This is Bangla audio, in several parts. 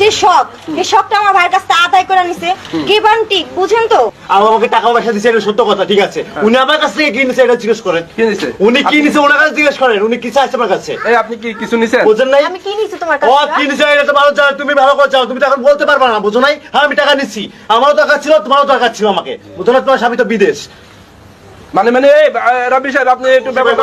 যে শখ এই শখটা আমার ভাইয়ের কাছ থেকে আদায় করে নিছে গিবান্টিক বুঝেন তো? আমাকে টাকা পয়সা দিচ্ছে এটা সত্য কথা ঠিক আছে। উনি আমার কাছ থেকে কি নিছে এটা জিজ্ঞেস করেন। কি নিছে? উনি কি নিছে ওনার কাছে জিজ্ঞেস করেন। উনি কি চাইছে আমার কাছে? এই আপনি কি কিছু নিছেন? বুঝেন নাই? আমি কি নিছি তোমার কাছে ও কি নিছে এটা তো ভালো জানো তুমি ভালো করে জানো তুমি তো এখন বলতে পারবে না বুঝো নাই? হ্যাঁ আমি টাকা নিচ্ছি আমারও দরকার ছিল তোমারও দরকার ছিল আমাকে। বুঝো না তোমার স্বামী তো বিদেশ। মানে মানে এই রবি সাহেব আপনি একটু ব্যাপারটা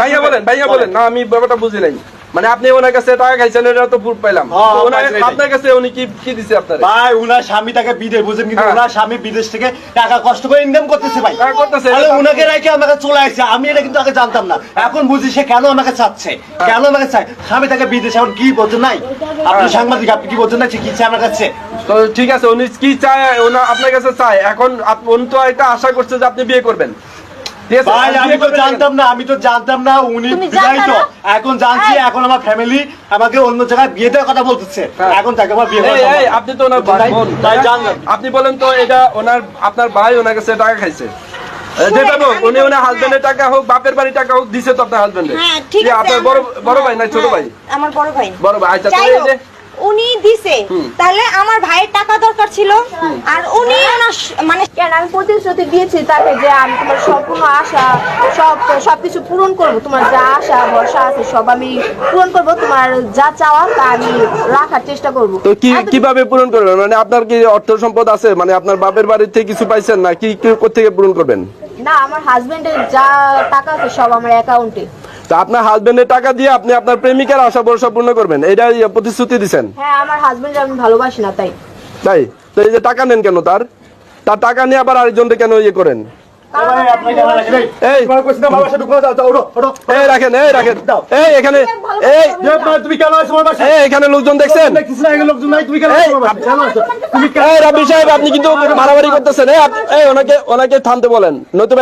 ভাইয়া বলেন ভাইয়া বলেন। না আমি ব্যাপারটা বুঝি নাই। মানে আপনি ওনার কাছে টাকা খাইছেন এটা তো প্রুফ পাইলাম। হ্যাঁ, ওনার- আপনার কাছে উনি কি কি দিছে আপনার? ভাই উনার স্বামী তাকে বিদেশ বুঝেন কিন্তু হ্যাঁ। ওনার স্বামী বিদেশ থেকে টাকা কষ্ট করে ইনকাম করতেছে ভাই। করতেছে, তাহলে উনাকে রেখে আমাকে চলে আসছে আমি এটা কিন্তু আগে জানতাম না। এখন বুঝি সে কেন আমাকে চাচ্ছে হ্যাঁ। কেন আমাকে চায়? স্বামী তাকে বিদেশ এখন কি বলছেন নাই? আপনি হ্যাঁ। সাংবাদিক আপনি কি বলছেন না সে কি চায় আমার কাছে? তো ঠিক আছে উনি কি চায় ওনা আপনার কাছে চায়। এখন উনি তো এটা আশা করছে যে আপনি বিয়ে করবেন। ভাই আপনি আমি তো জানতাম না আমি তো জানতাম না উনি বিবাহিত এখন জানছি এখন আমার ফ্যামিলি আমাকে অন্য জায়গায় বিয়ে দেওয়ার কথা বলতেছে। হ্যাঁ। এখন তাকে আমার বিয়ে না। আপনি তো ওনার ভাই, বোন, ভাই, তাই না? জানলাম। আপনি বলেন তো এটা ওনার আপনার ভাই ওনার কাছে টাকা খাইছে। যেটা হোক উনি ওনার হাজবেন্ডের টাকা হোক বাপের বাড়ি টাকা হোক দিছে তো আপনার হাজবেন্ডে হ্যাঁ ঠিক আছে আপনার বড় বড় ভাই না ছোট হ্যাঁ, ভাই? আমার বড় ভাই। বড় ভাই আচ্ছা উনি দিছে। তাহলে আমার ভাইয়ের টাকা দরকার ছিল। আর উনি ওনার মানে কেন আমি প্রতিশ্রুতি দিয়েছি তাকে যে আমি তোমার সম্পূর্ণ আশা সব সবকিছু পূরণ করব। তোমার যা আশা ভরসা আছে সব আমি পূরণ করব। তোমার যা চাওয়া তা আমি রাখার চেষ্টা করব। তো কি কীভাবে পূরণ করবেন মানে আপনার কি অর্থ সম্পদ আছে? মানে আপনার বাপের বাড়ির থেকে কিছু পাইছেন না? কি কি কোথেকে পূরণ করবেন? না আমার হাজবেন্ডের যা টাকা আছে সব আমার অ্যাকাউন্টে তা আপনার হাজবেন্ডের টাকা দিয়ে আপনি আপনার প্রেমিকার আশা ভরসা পূর্ণ করবেন? এটা প্রতিশ্রুতি দিচ্ছেন হ্যাঁ আমার হাজবেন্ড আমি ভালোবাসি না তাই। তাই? তো এই যে টাকা নেন কেন তার? তার টাকা নিয়ে আবার আরেকজনকে কেন ইয়ে করেন? আপনি কিন্তু মারামারি করতেছেন এই আপ- এই ওনাকে ওনাকে থামতে বলেন নতুবা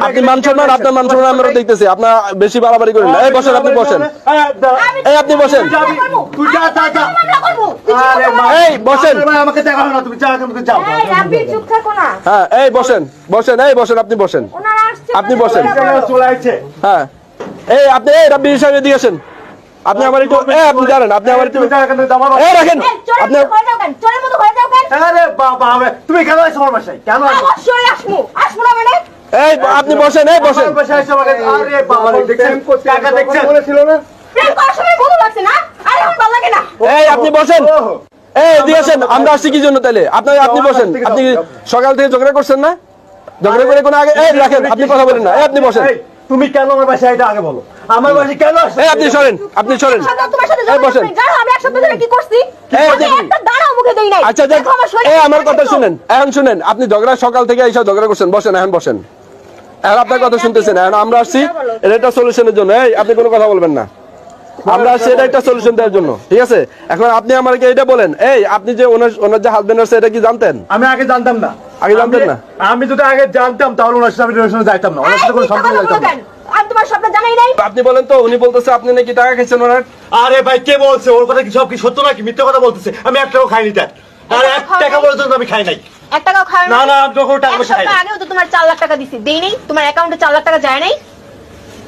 আপনি মান সম্মান আপনার মান সম্মান আমরা দেখতেছি আপনার বেশি বাড়াবাড়ি করেন এই বসেন আপনি বসেন এই আপনি বসেন এই, বসেন। আমাকে দেখা হয় না, তুমি যাও, হ্যাঁ এই বসেন বসেন এই বসেন আপনি বসেন আপনি মানে বসেন। কেন চলে হ্যাঁ এই আপনি এই রাব্বি সাহেব এদিকে আসেন আপনি আমার একটু এই আপনি দাঁড়ান আপনি আমার একটু তুমি রাখেন আপনি কেন? আরে বাবা, তুমি আমার বাসায়? অবশ্যই না মানে? এই আপনি বসেন এই বসেন আমার বাসায় আসছো আমাকে- আরে বাবা, দেখছেন? কাকা দেখছেন? প্রেম করার সময় ভালো লাগছে না? আর এখন ভালো লাগে না। এই আপনি বসেন। এই এদিকে আসেন আমরা আসছি কি জন্য তাহলে আপনি আপনি বসেন। আপনি সকাল থেকে ঝগড়া করছেন না? ঝগড়া করে কোনো আগে এই রাখেন আপনি কথা বলেন না। এই আপনি বসেন। তুমি কেন আমার বাসায় এটা আগে বলো? আমার কেন আপনি সরেন আপনি সরেন। তোমার সাথে এই ঝগড়া বসেন আমি এক ধরে কি করছি? এই, আমি দেখুন। একটা দানাও মুখে দেই নাই। আচ্ছা দেখ দেখো আমার শরীর এই আমার কথা শুনেন এখন শুনেন আপনি ঝগড়া সকাল থেকে এইসব ঝগড়া করছেন বসেন এখন বসেন। এখন আপনার কথা শুনতেছেন এখন আমরা আসছি এটা একটা সলিউশনের জন্য। এই আপনি কোনো কথা বলবেন না। আমরা এটা একটা সলিউশন দেওয়ার জন্য ঠিক আছে? এখন আপনি আমাকে এটা বলেন এই আপনি যে ওনার ওনার যে হাজবেন্ড আছে এটা কি জানতেন? আমি আগে জানতাম না। আগে জানতেন না? আমি যদি আগে জানতাম তাহলে ওনার সাথে আমি রিলেশনে যাইতাম না। ওনার সাথে কোনো সম্পর্ক যাইতাম না। আমি তোমার স্বপ্ন জানাই নাই। আপনি বলেন তো উনি বলতেছে আপনি নাকি টাকা খাইছেন ওনার? আরে ভাই কে বলছে? ওর কথা কি সব কি সত্য নাকি? মিথ্যা কথা বলতেছে। আমি এক টাকাও খাইনি তার। আর এক টাকা? পর্যন্ত আমি খাই নাই। এক টাকাও খাওয়া না না আমি যখন টাকা খাই আগেও তো তোমার চার লাখ টাকা দিছি। দেই নাই। তোমার অ্যাকাউন্টে চার লাখ টাকা যায় নাই?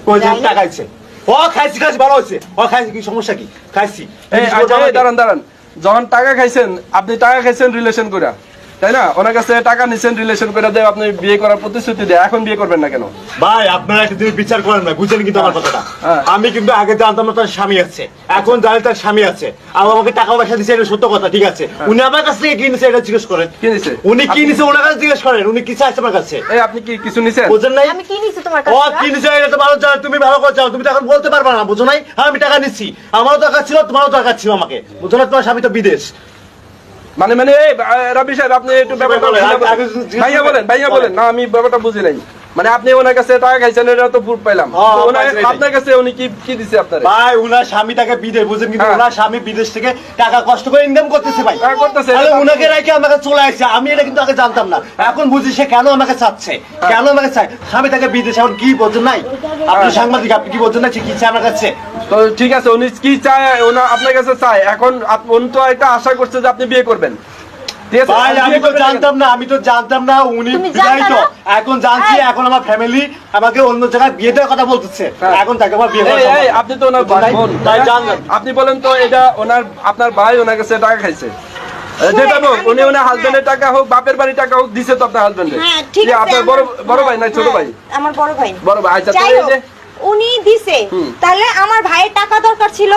কই যে টাকা খাইছে ও খাইছি খাইছি ভালো হয়েছে। ও খাইছি কি সমস্যা কি? খাইছি। আচ্ছা দাঁড়ান দাঁড়ান। যখন টাকা খাইছেন আপনি টাকা খাইছেন রিলেশন করে তাই না? ওনার কাছে টাকা নিছেন রিলেশন করে দেয় আপনি বিয়ে করার প্রতিশ্রুতি দেয় এখন বিয়ে করবেন না কেন? ভাই আপনারা একটা জিনিস বিচার করেন না বুঝছেন কিন্তু আমার কথাটা? হ্যাঁ। আমি কিন্তু আগে জানতাম না তার স্বামী আছে। এখন জানি তার স্বামী আছে। আর আমাকে টাকা পয়সা দিচ্ছে এটা সত্য কথা ঠিক আছে? উনি আমার কাছ থেকে কি নিছে এটা জিজ্ঞেস করেন। কি নিছে? উনি কি নিছে ওনার কাছে জিজ্ঞেস করেন। উনি কি চাইছে আমার কাছে? এই আপনি কি কিছু নিছেন? বুঝছেন নাই? আমি কি নিছি তোমার ও কি নিছে এটা তো ভালো জানো তুমি ভালো করে জানো তুমি তো এখন বলতে পারবে না বুঝো নাই? হ্যাঁ আমি টাকা নিচ্ছি আমারও দরকার ছিল তোমারও দরকার ছিল আমাকে। বুঝো না তোমার স্বামী তো বিদেশ। মানে মানে রবি সাহেব আপনি একটু ব্যাপারটা ভাইয়া বলেন ভাইয়া বলেন। না আমি ব্যাপারটা বুঝি নাই। মানে আপনি ওনার কাছে টাকা খাইছেন এটা তো প্রুফ পাইলাম। হ্যাঁ, ওনার- আপনার কাছে উনি কি কি দিছে আপনার? ভাই উনার স্বামী তাকে বিদেশ বুঝেন কিন্তু হ্যাঁ। ওনার স্বামী বিদেশ থেকে টাকা কষ্ট করে ইনকাম করতেছে ভাই। টাকা করতেছে, তাহলে উনাকে রেখে আমাকে চলে আসছে। আমি এটা কিন্তু আগে জানতাম না। এখন বুঝি সে কেন আমাকে চাচ্ছে? হ্যাঁ। কেন আমাকে চায়? স্বামী তাকে বিদেশ এখন কি বলছেন নাই? আপনি হ্যাঁ। সাংবাদিক আপনি কি বলছেন না সে কি চায় আমার কাছে? তো ঠিক আছে উনি কি চায় ওনা আপনার কাছে চায়। এখন উনি তো একটা আশা করছে যে আপনি বিয়ে করবেন। ঠিক আছে? ভাই আমি তো জানতাম না আমি তো জানতাম না উনি বিবাহিত। এখন জানছি এখন আমার ফ্যামিলি আমাকে অন্য জায়গায় বিয়ে দেওয়ার কথা বলতেছে। এখন তাকে আমার বিয়ে এই, করা এই, সম্ভব না। আপনি তো ওনার ভাই বলেন তো এটা ওনার আপনার ভাই ওনার কাছে টাকা খাইছে। যেটা হোক উনি ওনার হাজবেন্ডের টাকা হোক বাপের বাড়ির টাকা হোক দিছে তো আপনার হাজবেন্ডে হ্যাঁ আপনার বড় বড় ভাই না ছোট হ্যাঁ, ভাই? আমার বড় ভাই। বড় ভাই আচ্ছা উনি দিছে। তাহলে আমার ভাইয়ের টাকা দরকার ছিল।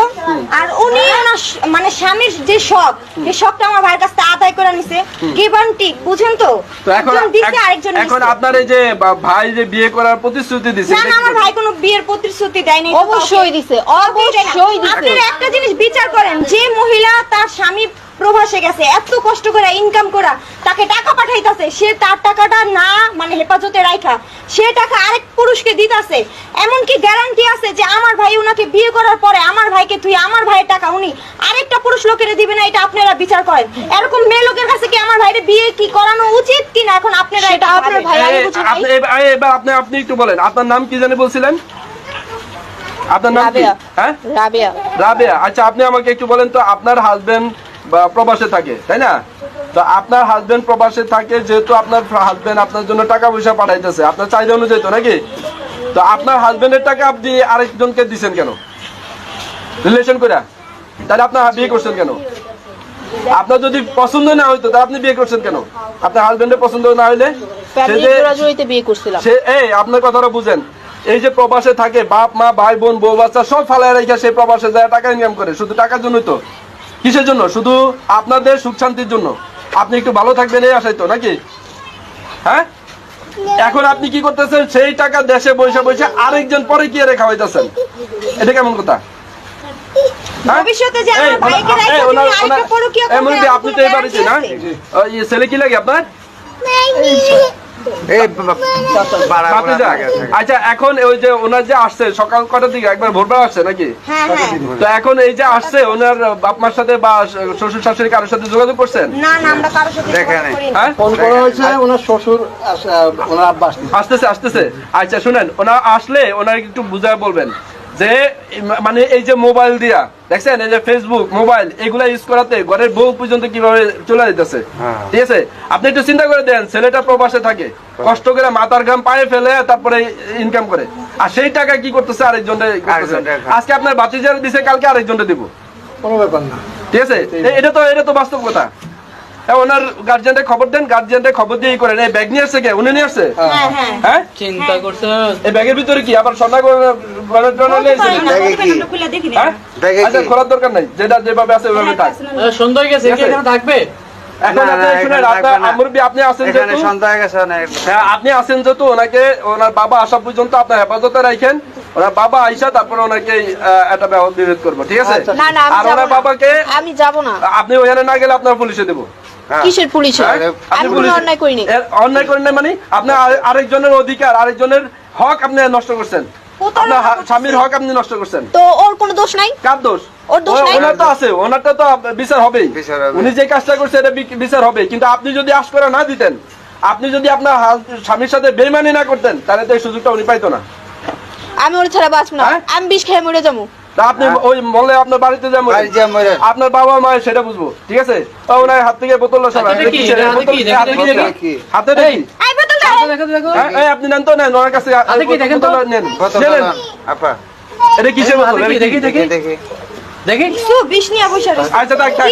আর উনি ওনার মানে স্বামীর যে শখ এই শখটা আমার ভাইয়ের কাছ থেকে আদায় করে নিছে। গিবান্টিক বুঝেন তো? তো এখন একজন দিছে আরেকজন এখন আপনার এই যে ভাই যে বিয়ে করার প্রতিশ্রুতি দিছে না আমার ভাই কোনো বিয়ের প্রতিশ্রুতি দেয়নি অবশ্যই দিছে। অবশ্যই দিছে। আপনারা একটা জিনিস বিচার করেন যে মহিলা তার স্বামী প্রবাসে গেছে এত কষ্ট করে ইনকাম করা তাকে টাকা পাঠাইতাছে সে তার টাকাটা না হেফাজতে রাখা সে টাকা আরেক পুরুষকে দিতাছে। এমন কি গ্যারান্টি আছে যে আমার ভাই উনাকে বিয়ে করার পরে আমার ভাইকে তুই আমার ভাইয়ের টাকা উনি আরেকটা পুরুষ লোকের দিবে না এটা আপনারা বিচার করেন। এরকম মেয়ে লোকের কাছে কি আমার ভাইয়ের বিয়ে কি করানো উচিত কিনা এখন আপনারা এটা আপনার ভাই আমি বুঝি আপনি এবার আপনি আপনি একটু বলেন। আপনার নাম কি জানি বলছিলেন? আপনার নাম কি? হ্যাঁ? রাবেয়া। রাবেয়া। আচ্ছা আপনি আমাকে একটু বলেন তো আপনার হাজবেন্ড প্রবাসে থাকে তাই না? তো আপনার হাজবেন্ড প্রবাসে থাকে যেহেতু আপনার হাজবেন্ড আপনার জন্য টাকা পয়সা পাঠাইতেছে। আপনার চাহিদা অনুযায়ী তো নাকি? তো আপনার হাজবেন্ডের টাকা আপনি আরেকজনকে দিছেন কেন? রিলেশন করে তাহলে আপনার বিয়ে করছেন কেন? আপনার যদি পছন্দ না হইতো তাহলে আপনি বিয়ে করছেন কেন? আপনার হাজবেন্ডের পছন্দ না হইলে সে এই আপনার কথাটা বুঝেন। এই যে প্রবাসে থাকে বাপ মা ভাই বোন বউ বাচ্চা সব ফালায় রেখে সেই প্রবাসে যায় টাকা ইনকাম করে। শুধু টাকার জন্যই তো। কিসের জন্য? শুধু আপনাদের সুখ শান্তির জন্য। আপনি একটু ভালো থাকবেন এই আশাই তো নাকি? হ্যাঁ? এখন আপনি কি করতেছেন? সেই টাকা দেশে বসে বসে আরেকজন পরে কি রেখা হইতেছেন এটা কেমন কথা? হ্যাঁ? ভবিষ্যতে যে আমার ভাইকে ওনা- তুমি আরেকটা ওনার- করবে, আপনি তো এই বাড়িতে না? এই ছেলে কি লাগে আপনার? আচ্ছা এখন ওই যে ওনার যে আসছে সকাল কটার দিকে? একবার ভোরবেলা আসছে নাকি? হ্যাঁ হ্যাঁ। তো এখন এই যে আসছে ওনার বাপ মার সাথে বা শ্বশুর শাশুড়ি কারোর সাথে যোগাযোগ করছেন? না না আমরা কারোর সাথে যোগাযোগ করি না। হ্যাঁ? ফোন করা হয়েছে ওনার শ্বশুর ওনার আব্বা আসতেছে আসতেছে। আচ্ছা শুনেন ওনার আসলে ওনার একটু বুঝায় বলবেন। যে মানে এই যে মোবাইল দিয়া দেখছেন? এই যে ফেসবুক মোবাইল এগুলা ইউজ করাতে ঘরের বউ পর্যন্ত কীভাবে চলে যেতেছে ঠিক আছে? আপনি একটু চিন্তা করে দেন ছেলেটা প্রবাসে থাকে। কষ্ট করে মাথার ঘাম পায়ে ফেলে তারপরে ইনকাম করে। আর সেই টাকা কি করতেছে আরেকজনে আজকে আপনার বাতিজার দিছে কালকে আরেকজনে দিব। কোনো ব্যাপার না। ঠিক আছে? এটা তো এটা তো বাস্তব কথা। হ্যাঁ, ওনার গার্জিয়ানকে খবর দেন গার্জিয়ানকে খবর দিয়ে করেন। এই ব্যাগ নিয়ে আসছে কে? উনি নিয়ে আসছে? হ্যাঁ হ্যাঁ। হ্যাঁ? চিন্তা করতে এই ব্যাগের ভিতরে কি? আবার সোনা গয়না- গয়না টয়না বলতে নিয়েছেন পারি না, নাকি? বলতে পারি না, আমরা খুলে দেখি না। হ্যাঁ? আচ্ছা খোলার দরকার নাই যেটা যেভাবে আছে ওইভাবে থাক গেছে। এখানে থাকবে আপনি আপনার থাকবে আছেন যেহেতু? সন্ধ্যা হয়ে গেছে হ্যাঁ আপনি আছেন যেহেতু ওনাকে ওনার বাবা আসা পর্যন্ত আপনার হেফাজতে রাখেন। ওনার বাবা আইসা তারপরে ওনাকে একটা ব্যবহার বিরোধ করব ঠিক আছে? আচ্ছা। না না আর ওনার বাবাকে আমি যাব না। আপনি ওখানে না গেলে আপনার পুলিশে দেবো। কিসের পুলিশ? হ্যাঁ? আমি কোনো অন্যায় করিনি। অন্যায় করেন না মানে আপনি আরে- আরেকজনের অধিকার আরেকজনের হক আপনি নষ্ট করছেন। স্বামীর হক আপনি নষ্ট করছেন। তো ওর কোনো দোষ নাই? কার দোষ? ওর দোষ নাই? ওনার তো আছে ওনারটা তো বিচার হবেই। উনি যে কাজটা করছে এটা বিচার হবে। কিন্তু আপনি যদি আশ করে না দিতেন আপনি যদি আপনার স্বামীর সাথে বেমানি না করতেন তাহলে তো এই সুযোগটা উনি পাইতো না। আমি ওর ছাড়া বাঁচব না। হ্যাঁ? আমি বিষ খেয়ে মরে যাব। আপনি ওই মলে আপনার বাড়িতে যেমন যা মরে। আপনার বাবা মা সেটা বুঝব ঠিক আছে? ওনার হাত থেকে বোতল হাতে কি? এই আপনি নেন তো নেন ওনার কাছে দেখেন তো? নেন আপা এটা কিসের বোতল হাতে কি? এটা কি? দেখি, দেখি দেখি। নিয়ে বসে আচ্ছা থাক থাক।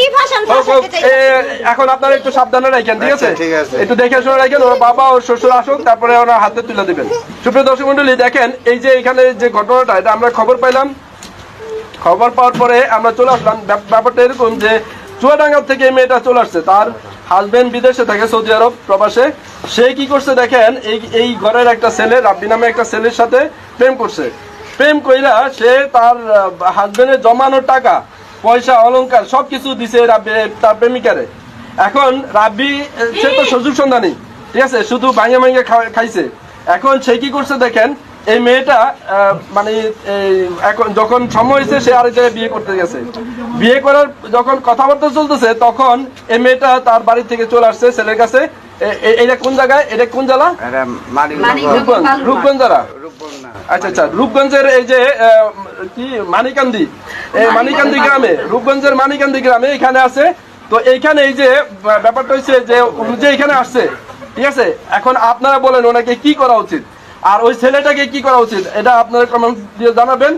এখন আপনারা একটু সাবধানে রাখেন ঠিক আছে? আচ্ছা, ঠিক আছে। একটু দেখে শুনে রাখেন ওর বাবা ওর শ্বশুর আসুক তারপরে ওনার হাতে তুলে দিবেন। সুপ্রিয় দর্শক মন্ডলী দেখেন এই যে এখানে যে ঘটনাটা এটা আমরা খবর পাইলাম। খবর পাওয়ার পরে আমরা চলে আসলাম। ব্যাপারটা এরকম যে চুয়াডাঙ্গা থেকে মেয়েটা চলে আসছে। তার হাজবেন্ড বিদেশে থাকে সৌদি আরব প্রবাসে, সে কি করছে দেখেন, এই এই ঘরের একটা ছেলে, রাব্বি নামে একটা ছেলের সাথে প্রেম করছে। প্রেম কইরা সে তার হাজবেন্ডের জমানো টাকা, পয়সা, অলংকার সবকিছু দিছে রাব্বি- তার প্রেমিকারে। এখন রাব্বি সে তো সুযোগ সন্ধানী, ঠিক আছে? শুধু ভাঙে ভাঙে খাইছে। এখন সে কি করছে দেখেন এই মেয়েটা আহ, মানে এখন যখন সময় হয়েছে সে আরেক জায়গায় বিয়ে করতে গেছে। বিয়ে করার যখন কথাবার্তা চলতেছে তখন এই মেয়েটা তার বাড়ি থেকে চলে আসছে ছেলের কাছে। এটা কোন জায়গায়? এটা কোন জেলা? রূপগঞ্জ রূপগঞ্জ জেলা আচ্ছা আচ্ছা রূপগঞ্জের এই যে কি মানিকান্দি? এই মানিকান্দি গ্রামে রূপগঞ্জের মানিকান্দি গ্রামে এখানে আছে। তো এইখানে এই যে ব্যাপারটা হচ্ছে যে উনি যে এখানে আসছে ঠিক আছে? এখন আপনারা বলেন ওনাকে কি করা উচিত? আর ওই ছেলেটাকে কি করা উচিত? এটা আপনারা কমেন্ট দিয়ে জানাবেন।